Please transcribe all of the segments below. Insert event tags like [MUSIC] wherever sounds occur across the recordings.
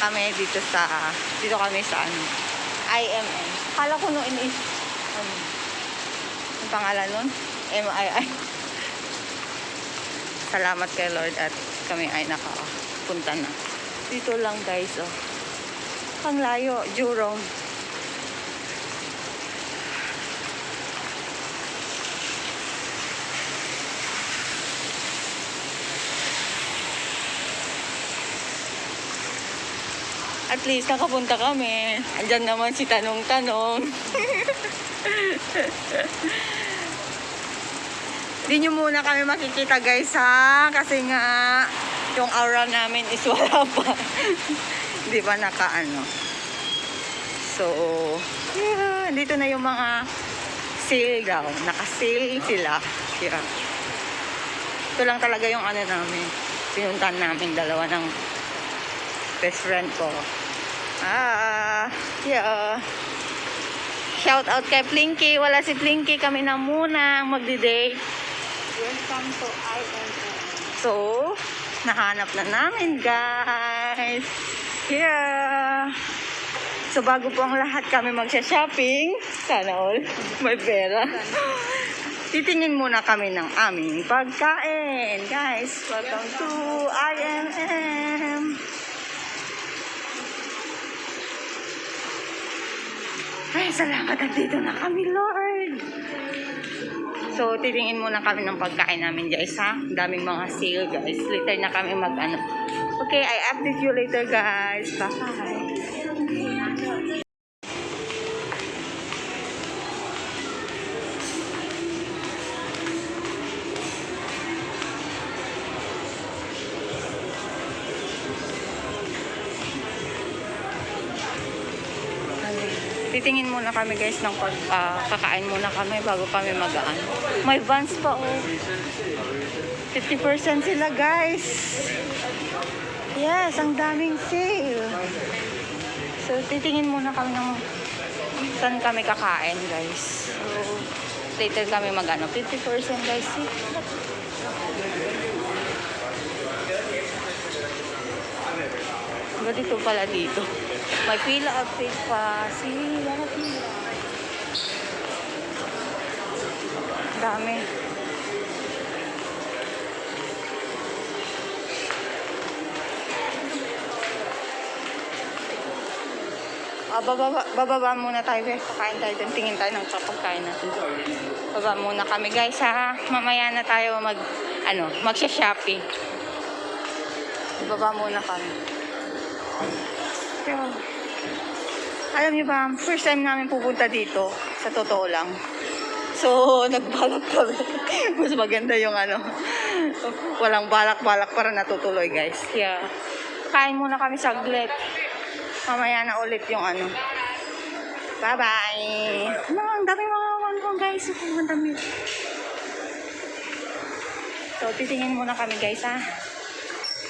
kami dito sa, dito kami sa ano, IMM. Kala ko noon is, ano, yung pangalan nun? MII. [LAUGHS] Salamat kay Lord at kami ay nakapunta na. Dito lang guys, oh. Ang layo, Jurong. At least nakapunta kami. Andyan naman si Tanong Tanong. Hindi nyo muna kami makikita guys ha. Kasi nga yung aura namin is wala pa. [LAUGHS] Hindi pa nakaano. So, yeah, dito na yung mga sale daw. Naka-sale sila. Yeah. Ito lang talaga yung ano namin. Pinuntan namin dalawa ng best friend ko. Ah, yeah. Shout out kay Plinky. Wala si Plinky. Kami na muna ang magdi-date. Welcome to IMM. So, nahanap na namin, guys. Yeah. So, bago po ang lahat kami magsha-shopping, sana all, may pera. Titingin muna kami ng aming pagkain. Guys, welcome to IMM. Ay, salamat at dito na kami, Lord. So, titingin muna kami ng pagkain namin, guys, ha? Daming mga sale, guys. Later na kami mag, ano. Okay, I update you later, guys. Bye. Titingin muna kami guys ng pag ah, kakain muna kami bago kami magaan. May vans pa oh. 50% sila guys. Yes, ang daming sale. So titingin muna kami ng saan kami kakain guys. So later kami magano 50% guys. See? Ba dito pala dito. May pila update pa. See, mga pila. Dami. Ah, bababa, bababa muna tayo guys. Kakain tayo dun. Tingin tayo ng pagkain natin. Baba muna kami guys ha. Mamaya na tayo mag, ano, magsha-shopping. Baba muna kami. Pero, alam niyo ba, first time namin pupunta dito, sa totoo lang. So, [LAUGHS] nagbalak kami. [LAUGHS] Mas maganda yung ano, walang balak-balak para natutuloy, guys. Kaya, kain muna kami saglit. Mamaya na ulit yung ano. Bye-bye! Mga, ang dami mga wanggong, guys. Ang dami. So, titingin muna kami, guys, ha?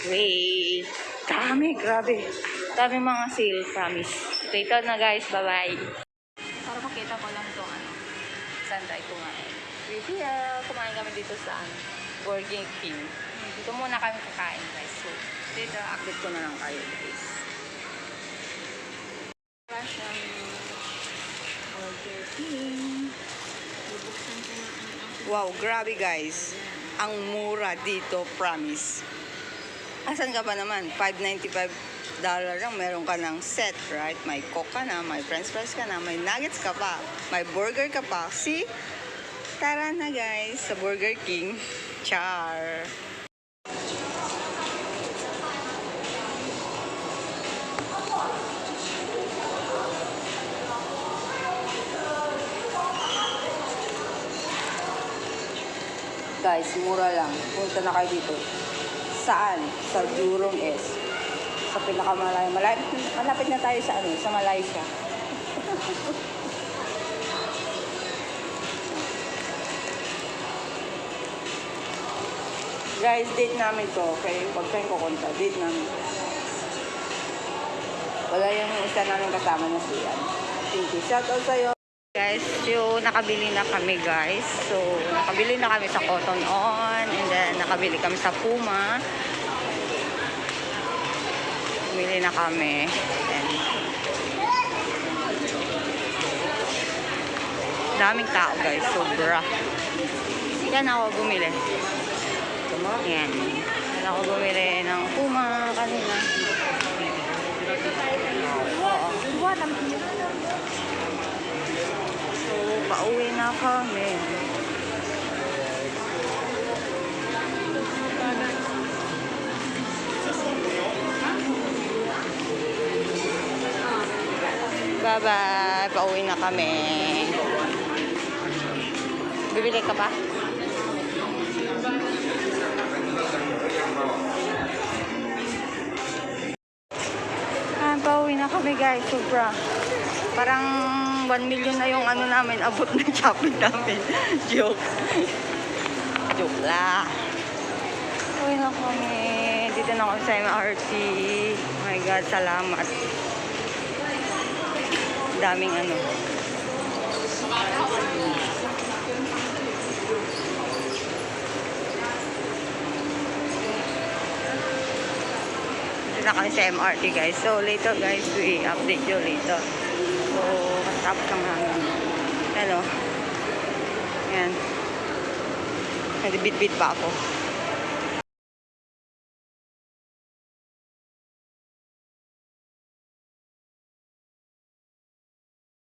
Wait. Dami, grabe. Dami mga sale, promise. Later na guys, bye-bye. Para makita ko lang itong ano, saan tayo kumain. We're here. Kumain kami dito sa ano, Burger King. Dito muna kami kakain guys. So, dito, update ko na lang kayo guys. Siyang Burger King. Wow, grabe guys. Ang mura dito, promise. Asan ka pa naman? 5.95 dollar lang, meron ka ng set, right? May coke ka na, may french fries ka na, may nuggets ka pa, may burger ka pa. See? Tara na guys, sa Burger King. Char! Guys, mura lang. Punta na kayo dito. Saan? Sa Jurong S. Sa pinakamalayo. Malapit, malapit na tayo sa ano, sa Malaysia. [LAUGHS] Guys, date namin to. Okay? Huwag kayong kukunta. Date namin. Wala yung isa namin kasama na si. Thank you. Shout out sa'yo. Guys, yung nakabili na kami guys. So, nakabili na kami sa Cotton On. And then, nakabili kami sa Puma. Bumili na kami. Ayan. Daming tao guys, sobra. Yan ako bumili. Yan. Yan ako bumili ng puma kanina. So, pauwi na kami. Bye-bye. Pauwi na kami. Bibili ka pa? Ah, pauwi na kami guys. Sobra. Parang 1 million na yung ano namin. [LAUGHS] Abot na shopping namin. Joke. Joke la. Pauwi na kami. Dito na kami sa MRT. Oh my God, salamat. Daming ano. Dito na kami sa MRT guys. So later guys, we update you later. So, katapos lang namin. Hello. Yan. Nagibit-bit pa ako.